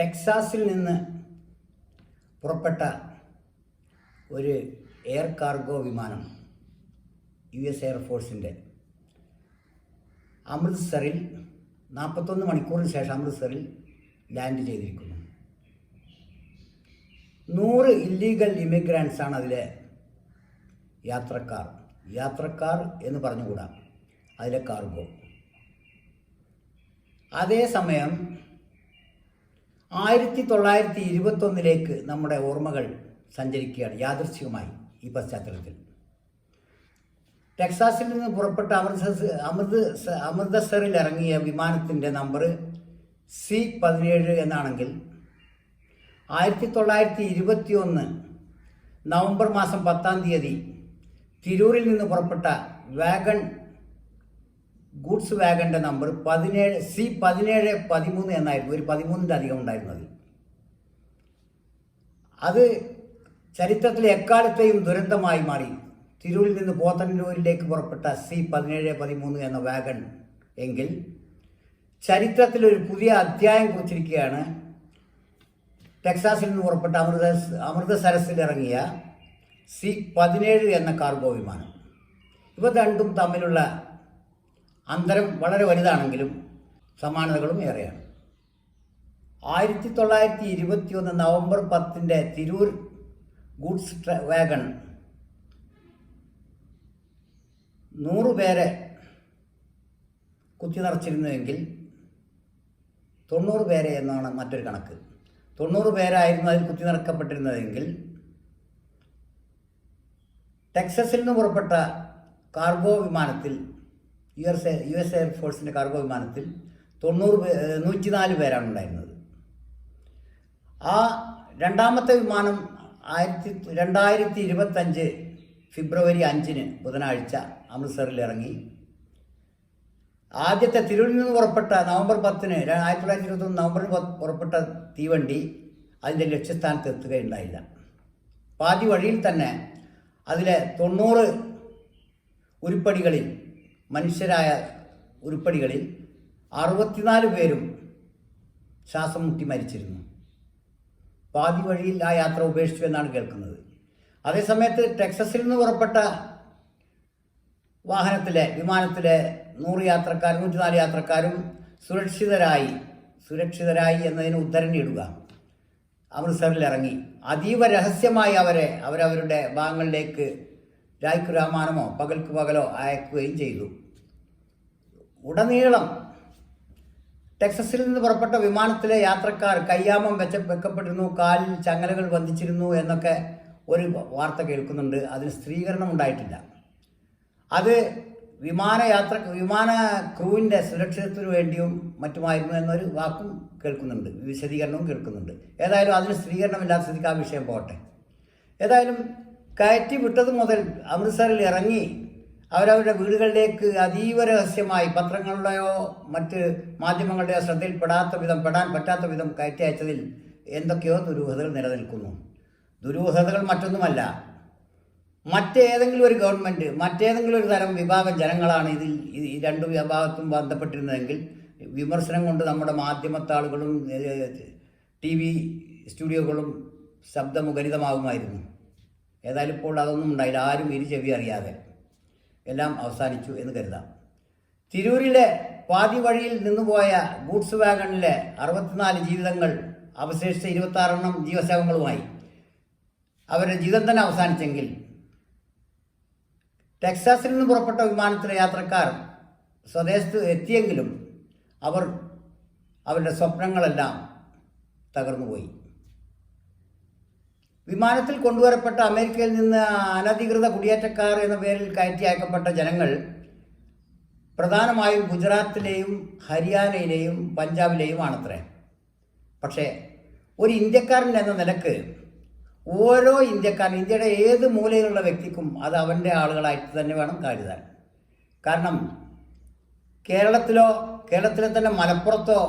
ടെക്സാസിൽ നിന്ന് പുറപ്പെട്ട ഒരു എയർ കാർഗോ വിമാനം യു എസ് എയർഫോഴ്സിന്റെ അമൃത്സറിൽ നാൽപ്പത്തൊന്ന് മണിക്കൂറിന് ശേഷം അമൃത്സറിൽ ലാൻഡ് ചെയ്തിരിക്കുന്നു. നൂറ് ഇല്ലീഗൽ ഇമിഗ്രാൻസാണ് അതിലെ യാത്രക്കാർ. യാത്രക്കാർ എന്ന് പറഞ്ഞുകൂടാ അതിലെ കാർഗോ അതേസമയം ആയിരത്തി തൊള്ളായിരത്തി ഇരുപത്തൊന്നിലേക്ക് നമ്മുടെ ഓർമ്മകൾ സഞ്ചരിക്കുകയാണ് യാദൃശ്ചികമായി ഈ പശ്ചാത്തലത്തിൽ. ടെക്സാസിൽ നിന്ന് പുറപ്പെട്ട അമൃത്സർ അമൃത് അമൃതസറിൽ ഇറങ്ങിയ വിമാനത്തിന്റെ നമ്പർ സി പതിനേഴ് എന്നാണെങ്കിൽ ആയിരത്തി തൊള്ളായിരത്തി ഇരുപത്തി ഒന്ന് നവംബർ മാസം പത്താം തീയതി തിരൂരിൽ നിന്ന് പുറപ്പെട്ട വാഗൺ ഗൂഡ്സ് വാഗണിന്റെ നമ്പർ പതിനേഴ് സി പതിനേഴ് പതിമൂന്ന് എന്നായിരുന്നു ഒരു പതിമൂന്നിന്റെ അധികം ഉണ്ടായിരുന്നു അതിൽ അത് ചരിത്രത്തിലെ എക്കാലത്തെയും ദുരന്തമായി മാറി. തിരൂരിൽ നിന്ന് പോത്തന്നൂരിലേക്ക് പുറപ്പെട്ട സി പതിനേഴ് പതിമൂന്ന് എന്ന വാഗൺ എങ്കിൽ ചരിത്രത്തിൽ ഒരു പുതിയ അധ്യായം കുറിച്ചിരിക്കുകയാണ്. ടെക്സാസിൽ നിന്ന് പുറപ്പെട്ട അമൃത അമൃതസരസിൽ ഇറങ്ങിയ സി പതിനേഴ് എന്ന കാർഗോ വിമാനം. ഇവ രണ്ടും തമ്മിലുള്ള അന്തരം വളരെ വലുതാണെങ്കിലും സമാനതകളും ഏറെയാണ്. ആയിരത്തി തൊള്ളായിരത്തി ഇരുപത്തി ഒന്ന് നവംബർ പത്തിന്റെ തിരൂർ ഗുഡ്സ് വാഗൺ നൂറുപേരെ കുത്തി നിറച്ചിരുന്നുവെങ്കിൽ തൊണ്ണൂറ് പേരെ എന്നാണ് മറ്റൊരു കണക്ക്. തൊണ്ണൂറ് പേരായിരുന്നു അതിൽ കുത്തി നിറക്കപ്പെട്ടിരുന്നതെങ്കിൽ ടെക്സസിൽ നിന്ന് പുറപ്പെട്ട കാർഗോ വിമാനത്തിൽ യു എസ് യു എസ് എയർഫോഴ്സിന്റെ കാർഗോ വിമാനത്തിൽ തൊണ്ണൂറ് പേ നൂറ്റിനാല് പേരാണ് ഉണ്ടായിരുന്നത്. ആ രണ്ടാമത്തെ വിമാനം ആയിരത്തി രണ്ടായിരത്തി ഇരുപത്തഞ്ച് ഫെബ്രുവരി അഞ്ചിന് ബുധനാഴ്ച അമൃത്സറിൽ ഇറങ്ങി. ആദ്യത്തെ തിരുവിൽ നിന്ന് പുറപ്പെട്ട നവംബർ പത്തിന് ആയിരത്തി തൊള്ളായിരത്തി ഇരുപത്തൊന്ന് നവംബറിൽ പുറപ്പെട്ട തീവണ്ടി അതിന്റെ ലക്ഷ്യസ്ഥാനത്ത് എത്തുകയുണ്ടായില്ല. പാതി വഴിയിൽ തന്നെ അതിലെ തൊണ്ണൂറ് ഉരുപ്പടികളിൽ മനുഷ്യരായ ഉരുപ്പടികളിൽ അറുപത്തിനാല് പേരും ശ്വാസം മുട്ടി മരിച്ചിരുന്നു. പാതി വഴിയിൽ ആ യാത്ര ഉപേക്ഷിച്ചു എന്നാണ് കേൾക്കുന്നത്. അതേസമയത്ത് ടെക്സസിൽ നിന്ന് പുറപ്പെട്ട വാഹനത്തിലെ വിമാനത്തിലെ നൂറ് യാത്രക്കാരും നൂറ്റിനാല് യാത്രക്കാരും സുരക്ഷിതരായി സുരക്ഷിതരായി എന്നതിന് ഉദ്ധരണി ഇടുക. അമൃത്സറിൽ ഇറങ്ങി. അതീവ രഹസ്യമായി അവരെ അവരവരുടെ ഭാഗങ്ങളിലേക്ക് രായ്ക്കു രാമാനമോ പകൽക്ക് പകലോ അയക്കുകയും ചെയ്തു. ഉടനീളം ടെക്സസിൽ നിന്ന് പുറപ്പെട്ട വിമാനത്തിലെ യാത്രക്കാർ കയ്യാമം വെച്ച വെക്കപ്പെട്ടിരുന്നു കാലിൽ ചങ്ങലകൾ ബന്ധിച്ചിരുന്നു എന്നൊക്കെ ഒരു വാർത്ത കേൾക്കുന്നുണ്ട്. അതിന് സ്ത്രീകരണം ഉണ്ടായിട്ടില്ല. അത് വിമാനയാത്ര വിമാന ക്രൂവിന്റെ സുരക്ഷിതത്വത്തിന് വേണ്ടിയും മറ്റുമായിരുന്നു എന്നൊരു വാക്കും കേൾക്കുന്നുണ്ട്. വിശദീകരണവും കേൾക്കുന്നുണ്ട്. ഏതായാലും അതിന് സ്ത്രീകരണമില്ലാത്ത സ്ഥിതിക്ക് ആ വിഷയം പോട്ടെ ഏതായാലും കയറ്റി വിട്ടത് മുതൽ അമൃത്സറിൽ ഇറങ്ങി അവരവരുടെ വീടുകളിലേക്ക് അതീവ രഹസ്യമായി പത്രങ്ങളുടെയോ മറ്റ് മാധ്യമങ്ങളുടെയോ ശ്രദ്ധയിൽപ്പെടാത്ത വിധം പെടാൻ പറ്റാത്ത വിധം കയറ്റി അയച്ചതിൽ എന്തൊക്കെയോ ദുരൂഹതകൾ നിലനിൽക്കുന്നു. ദുരൂഹതകൾ മറ്റൊന്നുമല്ല. മറ്റേതെങ്കിലും ഒരു ഗവൺമെന്റ് മറ്റേതെങ്കിലും ഒരു തരം വിഭാഗം ജനങ്ങളാണ് ഇതിൽ ഈ രണ്ട് വിഭാഗത്തും ബന്ധപ്പെട്ടിരുന്നതെങ്കിൽ വിമർശനം കൊണ്ട് നമ്മുടെ മാധ്യമത്താളുകളും ടി വി സ്റ്റുഡിയോകളും ശബ്ദമുഖരിതമാകുമായിരുന്നു ഏതായാലും ഇപ്പോൾ അതൊന്നും ഉണ്ടായില്ല. ആരും ഇരു ചെവി അറിയാതെ. എല്ലാം അവസാനിച്ചു എന്ന് കരുതാം. തിരൂരിലെ പാതി വഴിയിൽ നിന്നുപോയ ഗൂഡ്സ് വാഗണിലെ അറുപത്തിനാല് ജീവിതങ്ങൾ അവശേഷിച്ച ഇരുപത്താറെണ്ണം ജീവശവങ്ങളുമായി അവരുടെ ജീവിതം തന്നെ അവസാനിച്ചെങ്കിൽ ടെക്സാസിൽ നിന്ന് പുറപ്പെട്ട വിമാനത്തിലെ യാത്രക്കാർ സ്വദേശത്ത് എത്തിയെങ്കിലും അവർ അവരുടെ സ്വപ്നങ്ങളെല്ലാം തകർന്നുപോയി. വിമാനത്തിൽ കൊണ്ടുവരപ്പെട്ട അമേരിക്കയിൽ നിന്ന് അനധികൃത കുടിയേറ്റക്കാർ എന്ന പേരിൽ കയറ്റി അയക്കപ്പെട്ട ജനങ്ങൾ പ്രധാനമായും ഗുജറാത്തിലെയും ഹരിയാനയിലെയും പഞ്ചാബിലെയുമാണത്രേ. പക്ഷേ ഒരു ഇന്ത്യക്കാരൻ എന്ന നിലയ്ക്ക് ഓരോ ഇന്ത്യക്കാരൻ ഇന്ത്യയുടെ ഏത് മൂലയിലുള്ള വ്യക്തിക്കും അത് അവന്റെ ആളുകളായിട്ട് തന്നെ വേണം കരുതാൻ. കാരണം കേരളത്തിലോ കേരളത്തിലെ തന്നെ മലപ്പുറത്തോ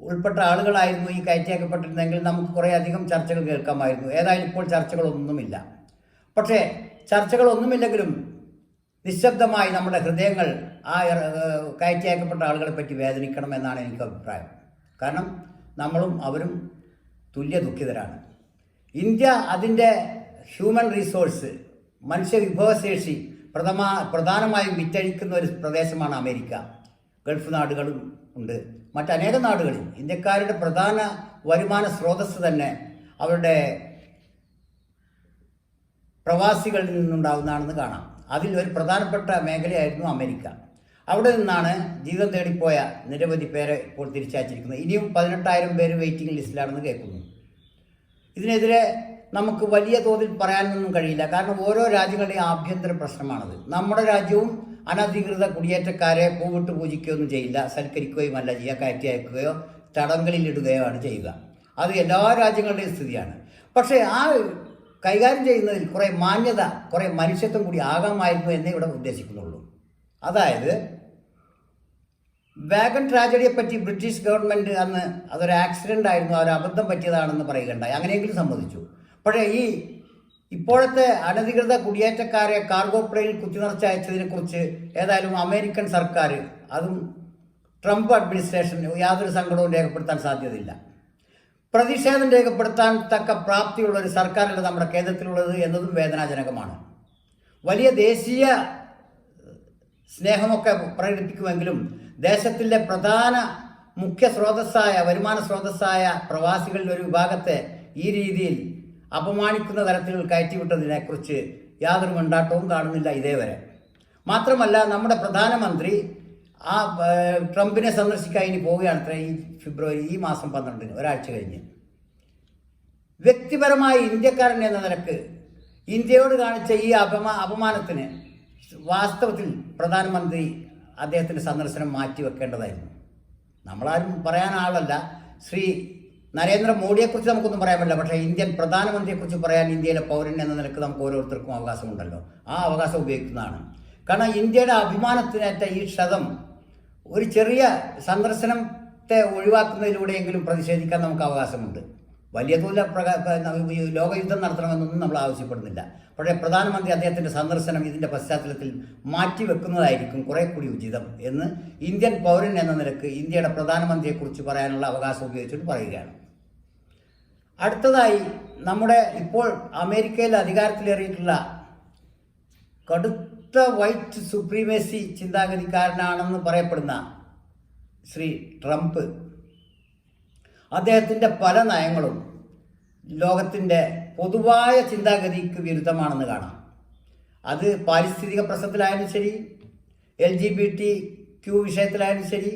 ഉൾപ്പെട്ട ആളുകളായിരുന്നു ഈ കയറ്റിയാക്കപ്പെട്ടിരുന്നെങ്കിൽ നമുക്ക് കുറേ അധികം ചർച്ചകൾ കേൾക്കാമായിരുന്നു. ഏതായാലും ഇപ്പോൾ ചർച്ചകളൊന്നുമില്ല. പക്ഷേ ചർച്ചകളൊന്നുമില്ലെങ്കിലും നിശബ്ദമായി നമ്മുടെ ഹൃദയങ്ങൾ ആ കയറ്റിയേക്കപ്പെട്ട ആളുകളെ പറ്റി വേദനിക്കണം എന്നാണ് എനിക്ക് അഭിപ്രായം. കാരണം നമ്മളും അവരും തുല്യ ദുഃഖിതരാണ്. ഇന്ത്യ അതിന്റെ ഹ്യൂമൻ റിസോഴ്സ് മനുഷ്യ വിഭവശേഷി പ്രഥമ പ്രധാനമായും വിറ്റഴിക്കുന്ന ഒരു പ്രദേശമാണ് അമേരിക്ക. ഗൾഫ് നാടുകളും ഉണ്ട്. മറ്റനേകം നാടുകളിൽ ഇന്ത്യക്കാരുടെ പ്രധാന വരുമാന സ്രോതസ് തന്നെ അവരുടെ പ്രവാസികളിൽ നിന്നുണ്ടാകുന്നതാണെന്ന് കാണാം. അതിൽ ഒരു പ്രധാനപ്പെട്ട മേഖലയായിരുന്നു അമേരിക്ക. അവിടെ നിന്നാണ് ജീവിതം തേടിപ്പോയ നിരവധി പേരെ ഇപ്പോൾ തിരിച്ചയച്ചിരിക്കുന്നത്. ഇനിയും പതിനെട്ടായിരം പേര് വെയിറ്റിംഗ് ലിസ്റ്റിലാണെന്ന് കേൾക്കുന്നു. ഇതിനെതിരെ നമുക്ക് വലിയ തോതിൽ പറയാനൊന്നും കഴിയില്ല. കാരണം ഓരോ രാജ്യങ്ങളുടെയും ആഭ്യന്തര പ്രശ്നമാണത്. നമ്മുടെ രാജ്യവും അനധികൃത കുടിയേറ്റക്കാരെ പൂവിട്ട് പൂജിക്കുകയൊന്നും ചെയ്യില്ല. സൽക്കരിക്കുകയുമല്ല ചെയ്യുക കയറ്റി അയക്കുകയോ തടങ്കലിലിടുകയോ ആണ് ചെയ്യുക. അത് എല്ലാ രാജ്യങ്ങളുടെയും സ്ഥിതിയാണ്. പക്ഷേ ആ കൈകാര്യം ചെയ്യുന്നതിൽ കുറേ മാന്യത കുറേ മനുഷ്യത്വം കൂടി ആകാമായിരുന്നു എന്നേ ഇവിടെ ഉദ്ദേശിക്കുന്നുള്ളൂ. അതായത് വാഗൺ ട്രാജഡിയെ പറ്റി ബ്രിട്ടീഷ് ഗവൺമെന്റ് അന്ന് അതൊരു ആക്സിഡന്റ് ആയിരുന്നു അവർ അബദ്ധം പറ്റിയതാണെന്ന് പറയുകയുണ്ടായി. അങ്ങനെയെങ്കിലും സമ്മതിച്ചു പക്ഷേ ഈ ഇപ്പോഴത്തെ അനധികൃത കുടിയേറ്റക്കാരെ കാർഗോ പ്ലെയിനിൽ കുത്തിനിറച്ച് അയച്ചതിനെക്കുറിച്ച് ഏതായാലും അമേരിക്കൻ സർക്കാർ അതും ട്രംപ് അഡ്മിനിസ്ട്രേഷൻ യാതൊരു സങ്കടവും രേഖപ്പെടുത്താൻ സാധ്യതയില്ല. പ്രതിഷേധം രേഖപ്പെടുത്താൻ തക്ക പ്രാപ്തിയുള്ള ഒരു സർക്കാരല്ല നമ്മുടെ കേന്ദ്രത്തിലുള്ളത് എന്നതും വേദനാജനകമാണ്. വലിയ ദേശീയ സ്നേഹമൊക്കെ പ്രകടിപ്പിക്കുമെങ്കിലും ദേശത്തിന്റെ പ്രധാന മുഖ്യ സ്രോതസ്സായ വരുമാന സ്രോതസ്സായ പ്രവാസികളിൽ ഒരു വിഭാഗത്തെ ഈ രീതിയിൽ അപമാനിക്കുന്ന തരത്തിൽ കയറ്റിവിട്ടതിനെക്കുറിച്ച് യാതൊരു കൊണ്ടാട്ടവും കാണുന്നില്ല ഇതേവരെ. മാത്രമല്ല നമ്മുടെ പ്രധാനമന്ത്രി ആ ട്രംപിനെ സന്ദർശിക്കാൻ ഇനി പോവുകയാണ് അത്ര ഈ ഫെബ്രുവരി ഈ മാസം പന്ത്രണ്ടിന് ഒരാഴ്ച കഴിഞ്ഞ്. വ്യക്തിപരമായി ഇന്ത്യക്കാരൻ എന്ന നിലയ്ക്ക് ഇന്ത്യയോട് കാണിച്ച ഈ അപമാ അപമാനത്തിന് വാസ്തവത്തിൽ പ്രധാനമന്ത്രി അദ്ദേഹത്തിന്റെ സന്ദർശനം മാറ്റിവെക്കേണ്ടതായിരുന്നു. നമ്മളാരും പറയാൻ ആളല്ല. ശ്രീ നരേന്ദ്രമോദിയെക്കുറിച്ച് നമുക്കൊന്നും പറയാൻ പറ്റില്ല. പക്ഷേ ഇന്ത്യൻ പ്രധാനമന്ത്രിയെക്കുറിച്ച് പറയാൻ ഇന്ത്യയിലെ പൗരൻ എന്ന നിലയ്ക്ക് നമുക്ക് ഓരോരുത്തർക്കും അവകാശമുണ്ടല്ലോ. ആ അവകാശം ഉപയോഗിക്കുന്നതാണ്. കാരണം ഇന്ത്യയുടെ അഭിമാനത്തിനേറ്റ ഈ ക്ഷതം ഒരു ചെറിയ സന്ദർശനത്തെ ഒഴിവാക്കുന്നതിലൂടെയെങ്കിലും പ്രതിഷേധിക്കാൻ നമുക്ക് അവകാശമുണ്ട്. വലിയ തോതിൽ ലോകയുദ്ധം നടത്തണമെന്നൊന്നും നമ്മൾ ആവശ്യപ്പെടുന്നില്ല. പക്ഷേ പ്രധാനമന്ത്രി അദ്ദേഹത്തിന്റെ സന്ദർശനം ഇതിന്റെ പശ്ചാത്തലത്തിൽ മാറ്റിവെക്കുന്നതായിരിക്കും കുറെ കൂടി ഉചിതം എന്ന് ഇന്ത്യൻ പൗരൻ എന്ന നിലയ്ക്ക് ഇന്ത്യയുടെ പ്രധാനമന്ത്രിയെക്കുറിച്ച് പറയാനുള്ള അവകാശം ഉപയോഗിച്ചിട്ട് പറയുകയാണ്. അടുത്തതായി നമ്മുടെ ഇപ്പോൾ അമേരിക്കയിൽ അധികാരത്തിലേറിയിട്ടുള്ള കടുത്ത വൈറ്റ് സുപ്രീമസി ചിന്താഗതിക്കാരനാണെന്ന് പറയപ്പെടുന്ന ശ്രീ ട്രംപ് അദ്ദേഹത്തിന്റെ പല നയങ്ങളും ലോകത്തിന്റെ പൊതുവായ ചിന്താഗതിക്ക് വിരുദ്ധമാണെന്ന് കാണാം. അത് പാരിസ്ഥിതിക പ്രശ്നത്തിലായാലും ശരി L G B T Q വിഷയത്തിലായാലും ശരി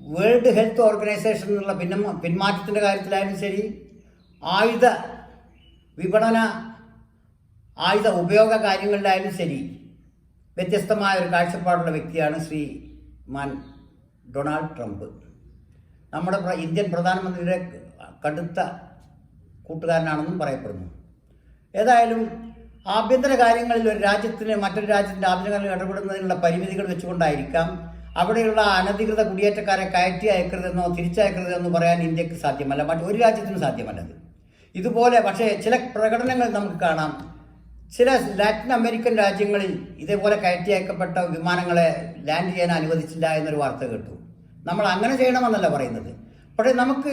വേൾഡ് ഹെൽത്ത് ഓർഗനൈസേഷൻ എന്നുള്ള പിന്മ പിന്മാറ്റത്തിന്റെ കാര്യത്തിലായാലും ശരി ആയുധ വിപണന ആയുധ ഉപയോഗ കാര്യങ്ങളിലായാലും ശരി. വ്യത്യസ്തമായ ഒരു കാഴ്ചപ്പാടുള്ള വ്യക്തിയാണ് ശ്രീ മാൻ ഡൊണാൾഡ് ട്രംപ്. നമ്മുടെ ഇന്ത്യൻ പ്രധാനമന്ത്രിയുടെ കടുത്ത കൂട്ടുകാരനാണെന്നും പറയപ്പെടുന്നു. ഏതായാലും ആഭ്യന്തര കാര്യങ്ങളിൽ ഒരു രാജ്യത്തിന് മറ്റൊരു രാജ്യത്തിന്റെ ആഭ്യന്തര കാര്യങ്ങളിൽ ഇടപെടുന്നതിനുള്ള പരിമിതികൾ വെച്ചുകൊണ്ടായിരിക്കാം അവിടെയുള്ള അനധികൃത കുടിയേറ്റക്കാരെ കയറ്റി അയക്കരുതെന്നോ തിരിച്ചയക്കരുതെന്നോ പറയാൻ ഇന്ത്യയ്ക്ക് സാധ്യമല്ല. മറ്റൊരു രാജ്യത്തിനും സാധ്യമല്ലത് ഇതുപോലെ പക്ഷേ ചില പ്രകടനങ്ങൾ നമുക്ക് കാണാം. ചില ലാറ്റിൻ അമേരിക്കൻ രാജ്യങ്ങളിൽ ഇതേപോലെ കയറ്റി അയക്കപ്പെട്ട വിമാനങ്ങളെ ലാൻഡ് ചെയ്യാൻ അനുവദിച്ചില്ല എന്നൊരു വാർത്ത കേട്ടു. നമ്മൾ അങ്ങനെ ചെയ്യണമെന്നല്ല പറയുന്നത്. പക്ഷേ നമുക്ക്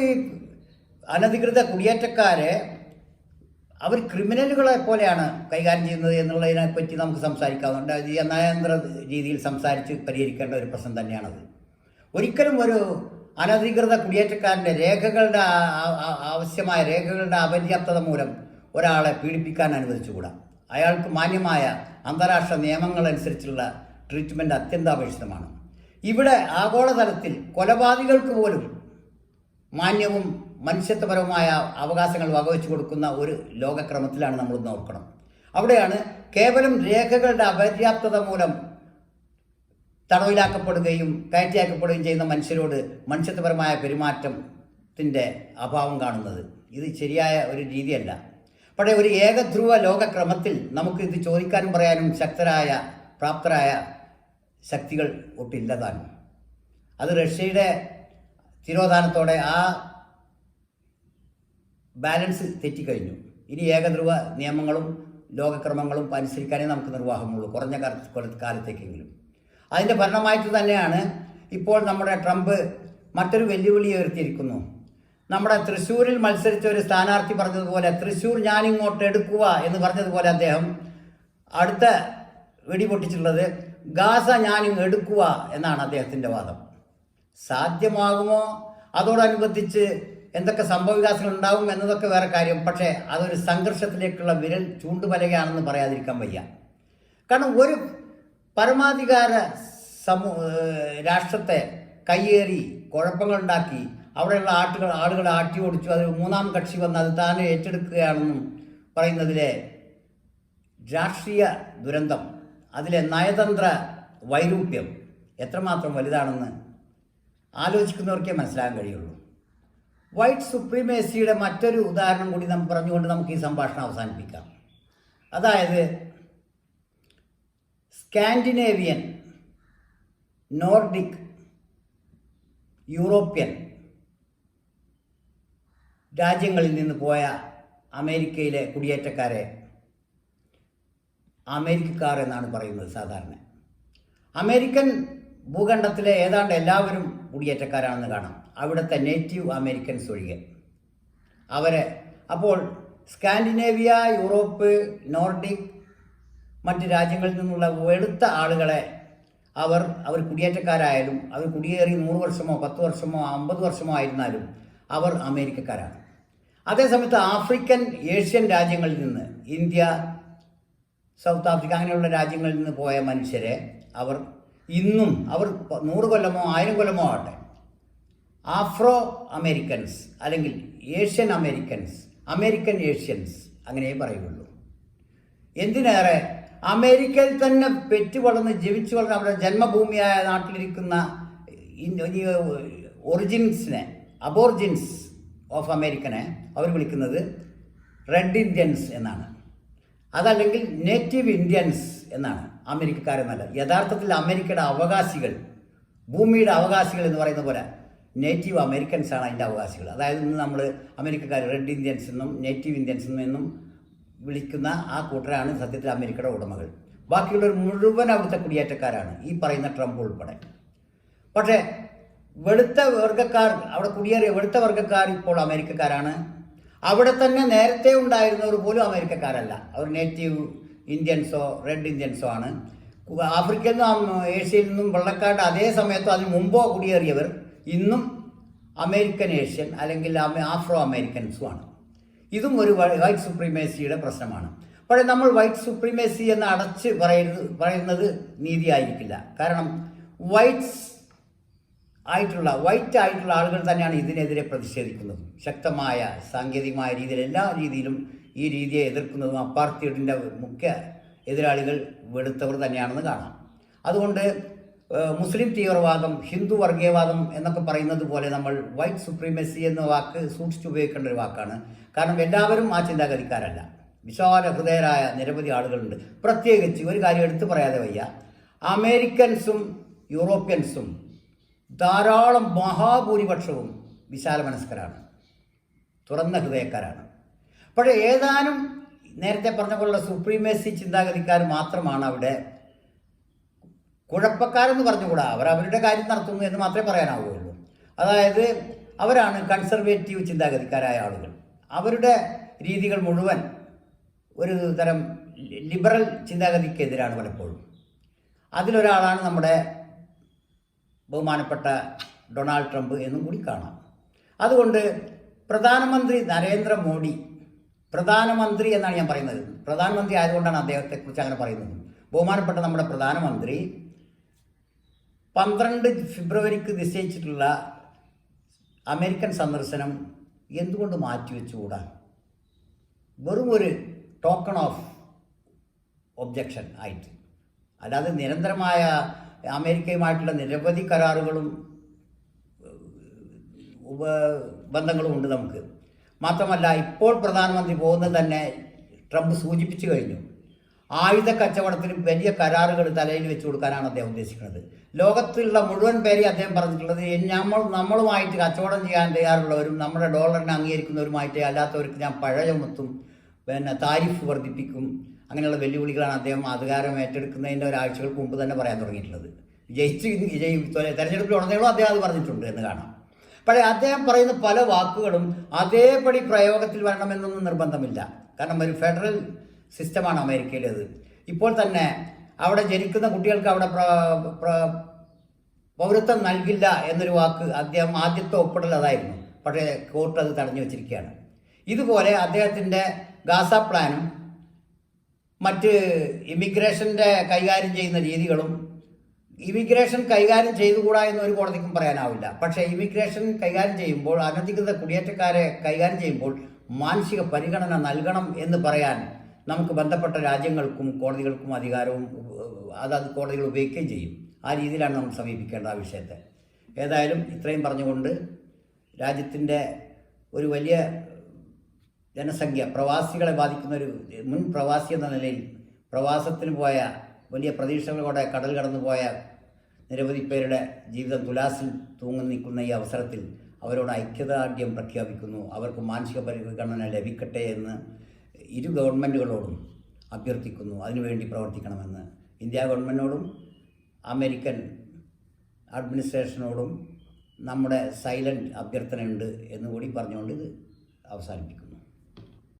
അനധികൃത കുടിയേറ്റക്കാരെ അവർ ക്രിമിനലുകളെ പോലെയാണ് കൈകാര്യം ചെയ്യുന്നത് എന്നുള്ളതിനെ പറ്റി നമുക്ക് സംസാരിക്കാവുന്നുണ്ട് നയതന്ത്ര രീതിയിൽ സംസാരിച്ച് പരിഹരിക്കേണ്ട ഒരു പ്രശ്നം തന്നെയാണത്. ഒരിക്കലും ഒരു അനധികൃത കുടിയേറ്റക്കാരന്റെ രേഖകളുടെ ആവശ്യമായ രേഖകളുടെ അപര്യാപ്തത മൂലം ഒരാളെ പീഡിപ്പിക്കാൻ അനുവദിച്ചുകൂടാ? അയാൾക്ക് മാന്യമായ അന്താരാഷ്ട്ര നിയമങ്ങളനുസരിച്ചുള്ള ട്രീറ്റ്മെന്റ് അത്യന്താപേക്ഷിതമാണ്. ഇവിടെ ആഗോളതലത്തിൽ കൊലപാതകൾക്ക് പോലും മാന്യവും മനുഷ്യത്വപരവുമായ അവകാശങ്ങൾ വകവെച്ചു കൊടുക്കുന്ന ഒരു ലോകക്രമത്തിലാണ് നമ്മൾ ഇന്ന് ഓർക്കണം. അവിടെയാണ് കേവലം രേഖകളുടെ അപര്യാപ്തത മൂലം തടവിലാക്കപ്പെടുകയും കയറ്റിയാക്കപ്പെടുകയും ചെയ്യുന്ന മനുഷ്യരോട് മനുഷ്യത്വപരമായ പെരുമാറ്റത്തിന്റെ അഭാവം കാണുന്നത്. ഇത് ശരിയായ ഒരു രീതിയല്ല. പക്ഷേ ഒരു ഏകധ്രുവ ലോകക്രമത്തിൽ നമുക്ക് ഇത് ചോദിക്കാനും പറയാനും ശക്തരായ പ്രാപ്തരായ ശക്തികൾ ഒട്ടില്ലതാണ് അത് റഷ്യയുടെ തിരോധാനത്തോടെ ആ ബാലൻസ് തെറ്റിക്കഴിഞ്ഞു. ഇനി ഏകധ്രുവ നിയമങ്ങളും ലോകക്രമങ്ങളും അനുസരിക്കാനേ നമുക്ക് നിർവാഹമുള്ളൂ കുറഞ്ഞ കാല- കാലത്തേക്കെങ്കിലും. അതിന്റെ ഭരണമായിട്ട് തന്നെയാണ് ഇപ്പോൾ നമ്മുടെ ട്രംപ് മറ്റൊരു വെല്ലുവിളി ഉയർത്തിയിരിക്കുന്നു. നമ്മുടെ തൃശ്ശൂരിൽ മത്സരിച്ച ഒരു സ്ഥാനാർത്ഥി പറഞ്ഞതുപോലെ തൃശ്ശൂർ ഞാനിങ്ങോട്ട് എടുക്കുക എന്ന് പറഞ്ഞതുപോലെ അദ്ദേഹം അടുത്ത വെടിപൊട്ടിച്ചിട്ടുള്ളത് ഗാസ ഞാനിങ് എടുക്കുക എന്നാണ് അദ്ദേഹത്തിന്റെ വാദം. സാധ്യമാകുമോ? അതോടനുബന്ധിച്ച് എന്തൊക്കെ സംഭവവികാസങ്ങൾ ഉണ്ടാവും എന്നതൊക്കെ വേറെ കാര്യം പക്ഷേ അതൊരു സംഘർഷത്തിലേക്കുള്ള വിരൽ ചൂണ്ടുമലകയാണെന്ന് പറയാതിരിക്കാൻ വയ്യ. കാരണം ഒരു പരമാധികാര സമൂ രാഷ്ട്രത്തെ കയ്യേറി കുഴപ്പങ്ങളുണ്ടാക്കി അവിടെയുള്ള ആട്ടുകൾ ആളുകളെ ആട്ടി ഓടിച്ചു. അത് മൂന്നാം കക്ഷി വന്ന് അത് താനെ ഏറ്റെടുക്കുകയാണെന്നും പറയുന്നതിലെ രാഷ്ട്രീയ ദുരന്തം അതിലെ നയതന്ത്ര വൈരൂപ്യം എത്രമാത്രം വലുതാണെന്ന് ആലോചിക്കുന്നവർക്കേ മനസ്സിലാകാൻ കഴിയുള്ളൂ. വൈറ്റ് സുപ്രീമേസിയുടെ മറ്റൊരു ഉദാഹരണം കൂടി നമുക്ക് പറഞ്ഞുകൊണ്ട് നമുക്ക് ഈ സംഭാഷണം അവസാനിപ്പിക്കാം. അതായത് സ്കാൻഡിനേവിയൻ നോർഡിക് യൂറോപ്യൻ രാജ്യങ്ങളിൽ നിന്ന് പോയ അമേരിക്കയിലെ കുടിയേറ്റക്കാരെ അമേരിക്കക്കാർ എന്നാണ് പറയുന്നത് സാധാരണ. അമേരിക്കൻ ഭൂഖണ്ഡത്തിലെ ഏതാണ്ട് എല്ലാവരും കുടിയേറ്റക്കാരാണെന്ന് കാണാം. അവിടുത്തെ നേറ്റീവ് അമേരിക്കൻസ് ഒഴികെ. അവരെ അപ്പോൾ സ്കാൻഡിനേവിയ യൂറോപ്പ് നോർഡിക് മറ്റ് രാജ്യങ്ങളിൽ നിന്നുള്ള വെളുത്ത ആളുകളെ അവർ അവർ കുടിയേറ്റക്കാരായാലും അവർ കുടിയേറി നൂറ് വർഷമോ പത്ത് വർഷമോ അമ്പത് വർഷമോ ആയിരുന്നാലും അവർ അമേരിക്കക്കാരാണ്. അതേസമയത്ത് ആഫ്രിക്കൻ ഏഷ്യൻ രാജ്യങ്ങളിൽ നിന്ന് ഇന്ത്യ സൗത്ത് ആഫ്രിക്ക അങ്ങനെയുള്ള രാജ്യങ്ങളിൽ നിന്ന് പോയ മനുഷ്യരെ അവർ ഇന്നും അവർ നൂറ് കൊല്ലമോ ആയിരം കൊല്ലമോ ആവട്ടെ. ആഫ്രോ അമേരിക്കൻസ് അല്ലെങ്കിൽ ഏഷ്യൻ അമേരിക്കൻസ് അമേരിക്കൻ ഏഷ്യൻസ് അങ്ങനെയേ പറയുള്ളൂ. എന്തിനേറെ അമേരിക്കയിൽ തന്നെ പെറ്റു വളർന്ന് ജീവിച്ചു വളർന്ന് അവരുടെ ജന്മഭൂമിയായ നാട്ടിലിരിക്കുന്ന ഒറിജിൻസിനെ അബോർജിൻസ് ഓഫ് അമേരിക്കനെ അവർ വിളിക്കുന്നത് റെഡ് ഇന്ത്യൻസ് എന്നാണ്. അതല്ലെങ്കിൽ നേറ്റീവ് ഇന്ത്യൻസ് എന്നാണ് അമേരിക്കക്കാരെന്നല്ല യഥാർത്ഥത്തിൽ അമേരിക്കയുടെ അവകാശികൾ ഭൂമിയുടെ അവകാശികൾ എന്ന് പറയുന്ന പോലെ നേറ്റീവ് ആണ് അതിന്റെ അവകാശികൾ. അതായത് ഇന്ന് നമ്മൾ അമേരിക്കക്കാർ റെഡ് ഇന്ത്യൻസ് എന്നും നേറ്റീവ് ഇന്ത്യൻസ് എന്നും വിളിക്കുന്ന ആ കൂട്ടരാണ് സത്യത്തിൽ അമേരിക്കയുടെ ഉടമകൾ. ബാക്കിയുള്ളവർ മുഴുവൻ അവിടുത്തെ കുടിയേറ്റക്കാരാണ്. ഈ പറയുന്ന ട്രംപ് ഉൾപ്പെടെ. പക്ഷേ വെളുത്ത വർഗക്കാർ അവിടെ കുടിയേറിയ വെളുത്ത വർഗക്കാർ ഇപ്പോൾ അമേരിക്കക്കാരാണ്. അവിടെ തന്നെ നേരത്തെ ഉണ്ടായിരുന്നവർ പോലും അമേരിക്കക്കാരല്ല. അവർ നേറ്റീവ് ഇന്ത്യൻസോ റെഡ് ഇന്ത്യൻസോ ആണ്. ആഫ്രിക്കയിൽ നിന്നും ഏഷ്യയിൽ നിന്നും വെള്ളക്കാരുടെ അതേ സമയത്തോ അതിന് മുമ്പോ കുടിയേറിയവർ ഇന്നും അമേരിക്കൻ ഏഷ്യൻ അല്ലെങ്കിൽ ആഫ്രോ അമേരിക്കൻസുമാണ് ഇതും ഒരു വൈറ്റ് സുപ്രീമേസിയുടെ പ്രശ്നമാണ്. പക്ഷേ നമ്മൾ വൈറ്റ് സുപ്രീമേസി എന്ന് അടച്ച് പറയുന്നത് പറയുന്നത് നീതിയായിരിക്കില്ല. കാരണം വൈറ്റ്സ് ആയിട്ടുള്ള വൈറ്റ് ആയിട്ടുള്ള ആളുകൾ തന്നെയാണ് ഇതിനെതിരെ പ്രതിഷേധിക്കുന്നത്. ശക്തമായ സാങ്കേതികമായ രീതിയിൽ എല്ലാ രീതിയിലും ഈ രീതിയെ എതിർക്കുന്നതും അപ്പാർത്തിയുടെ മുഖ്യ എതിരാളികൾ വെളുത്തവർ തന്നെയാണെന്ന് കാണാം. അതുകൊണ്ട് മുസ്ലിം തീവ്രവാദം ഹിന്ദു വർഗീയവാദം എന്നൊക്കെ പറയുന്നത് പോലെ നമ്മൾ വൈറ്റ് സുപ്രീമസി എന്ന വാക്ക് സൂക്ഷിച്ചുപയോഗിക്കേണ്ട ഒരു വാക്കാണ്. കാരണം എല്ലാവരും ആ ചിന്താഗതിക്കാരല്ല. വിശാല ഹൃദയരായ നിരവധി ആളുകളുണ്ട്. പ്രത്യേകിച്ച് ഒരു കാര്യം എടുത്തു പറയാതെ വയ്യ. അമേരിക്കൻസും യൂറോപ്യൻസും ധാരാളം മഹാഭൂരിപക്ഷവും വിശാല മനസ്കരാണ് തുറന്ന ഹൃദയക്കാരാണ്. പക്ഷേ ഏതാനും നേരത്തെ പറഞ്ഞ പോലുള്ള സുപ്രീമേസി ചിന്താഗതിക്കാർ മാത്രമാണ് അവിടെ കുഴപ്പക്കാരെന്ന് പറഞ്ഞുകൂടാ. അവർ അവരുടെ കാര്യം നടത്തുന്നു എന്ന് മാത്രമേ പറയാനാവുകയുള്ളൂ. അതായത് അവരാണ് കൺസർവേറ്റീവ് ചിന്താഗതിക്കാരായ ആളുകൾ. അവരുടെ രീതികൾ മുഴുവൻ ഒരു തരം ലിബറൽ ചിന്താഗതിക്കെതിരാണ് പലപ്പോഴും. അതിലൊരാളാണ് നമ്മുടെ ബഹുമാനപ്പെട്ട ഡൊണാൾഡ് ട്രംപ് എന്നും കൂടി കാണാം. അതുകൊണ്ട് പ്രധാനമന്ത്രി നരേന്ദ്രമോദി പ്രധാനമന്ത്രി എന്നാണ് ഞാൻ പറയുന്നത്. പ്രധാനമന്ത്രി ആയതുകൊണ്ടാണ് അദ്ദേഹത്തെക്കുറിച്ച് അങ്ങനെ പറയുന്നത്. ബഹുമാനപ്പെട്ട നമ്മുടെ പ്രധാനമന്ത്രി പന്ത്രണ്ട് ഫെബ്രുവരിക്ക് നിശ്ചയിച്ചിട്ടുള്ള അമേരിക്കൻ സന്ദർശനം എന്തുകൊണ്ട് മാറ്റിവെച്ചുകൂടാ? വെറും ഒരു ടോക്കൺ ഓഫ് ഒബ്ജക്ഷൻ ആയിട്ട്. അല്ലാതെ നിരന്തരമായ അമേരിക്കയുമായിട്ടുള്ള നിരവധി കരാറുകളും ബന്ധങ്ങളും ഉണ്ട് നമുക്ക്. മാത്രമല്ല ഇപ്പോൾ പ്രധാനമന്ത്രി പോകുന്നത് തന്നെ ട്രംപ് സൂചിപ്പിച്ചു കഴിഞ്ഞു. ആയുധ കച്ചവടത്തിന് വലിയ കരാറുകൾ തലയിൽ വെച്ച് കൊടുക്കാനാണ് അദ്ദേഹം ഉദ്ദേശിക്കുന്നത്. ലോകത്തിലുള്ള മുഴുവൻ പേരെ അദ്ദേഹം പറഞ്ഞിട്ടുള്ളത് നമ്മൾ നമ്മളുമായിട്ട് കച്ചവടം ചെയ്യാൻ തയ്യാറുള്ളവരും നമ്മുടെ ഡോളറിനെ അംഗീകരിക്കുന്നവരുമായിട്ട് അല്ലാത്തവർക്ക് ഞാൻ പഴ ചുമത്തും പിന്നെ താരിഫ് വർദ്ധിപ്പിക്കും. അങ്ങനെയുള്ള വെല്ലുവിളികളാണ് അദ്ദേഹം അധികാരം ഏറ്റെടുക്കുന്നതിന്റെ ഒരാഴ്ചകൾക്ക് മുമ്പ് തന്നെ പറയാൻ തുടങ്ങിയിട്ടുള്ളത്. ജയിച്ച് ജയി തെരഞ്ഞെടുപ്പിൽ ഉടനീളം അദ്ദേഹം അത് പറഞ്ഞിട്ടുണ്ട് എന്ന് കാണാം. പക്ഷേ അദ്ദേഹം പറയുന്ന പല വാക്കുകളും അതേപടി പ്രയോഗത്തിൽ വരണമെന്നൊന്നും നിർബന്ധമില്ല. കാരണം ഒരു ഫെഡറൽ സിസ്റ്റമാണ് അമേരിക്കയിലേത്. ഇപ്പോൾ തന്നെ അവിടെ ജനിക്കുന്ന കുട്ടികൾക്ക് അവിടെ പ്ര- പ്ര- പൗരത്വം നൽകില്ല എന്നൊരു വാക്ക് അദ്ദേഹം ആദ്യത്തെ ഒപ്പിടൽ അതായിരുന്നു. പക്ഷേ കോർട്ട് അത് തടഞ്ഞു വച്ചിരിക്കുകയാണ്. ഇതുപോലെ അദ്ദേഹത്തിന്റെ ഗാസ പ്ലാനും മറ്റ് ഇമിഗ്രേഷന്റെ കൈകാര്യം ചെയ്യുന്ന രീതികളും ഇമിഗ്രേഷൻ കൈകാര്യം ചെയ്തുകൂടാ എന്ന് ഒരു കോടതിക്കും പറയാനാവില്ല. പക്ഷേ ഇമിഗ്രേഷൻ കൈകാര്യം ചെയ്യുമ്പോൾ അനധികൃത കുടിയേറ്റക്കാരെ കൈകാര്യം ചെയ്യുമ്പോൾ മാനസിക പരിഗണന നൽകണം എന്ന് പറയാൻ നമുക്ക് ബന്ധപ്പെട്ട രാജ്യങ്ങൾക്കും കോടതികൾക്കും അധികാരവും അതാത് കോടതികൾ ഉപയോഗിക്കുകയും ചെയ്യും. ആ രീതിയിലാണ് നമ്മൾ സമീപിക്കേണ്ട ആ വിഷയത്തെ. ഏതായാലും ഇത്രയും പറഞ്ഞുകൊണ്ട് രാജ്യത്തിന്റെ ഒരു വലിയ ജനസംഖ്യ പ്രവാസികളെ ബാധിക്കുന്ന ഒരു മുൻ പ്രവാസി എന്ന നിലയിൽ പ്രവാസത്തിന് പോയ വലിയ പ്രതീക്ഷകളോടെ കടൽ കടന്നു പോയ നിരവധി പേരുടെ ജീവിതം തുലാസിൽ തൂങ്ങി നിൽക്കുന്ന ഈ അവസരത്തിൽ അവരോട് ഐക്യദാർഢ്യം പ്രഖ്യാപിക്കുന്നു. അവർക്ക് മാനസിക പരിഗണന ലഭിക്കട്ടെ എന്ന് ഇരു ഗവൺമെന്റുകളോടും അഭ്യർത്ഥിക്കുന്നു. അതിനുവേണ്ടി പ്രവർത്തിക്കണമെന്ന്. ഇന്ത്യ ഗവൺമെന്റിനോടും അമേരിക്കൻ അഡ്മിനിസ്ട്രേഷനോടും നമ്മുടെ സൈലന്റ് അഭ്യർത്ഥനയുണ്ട് എന്നുകൂടി പറഞ്ഞുകൊണ്ട് ഇത് അവസാനിപ്പിക്കുന്നു.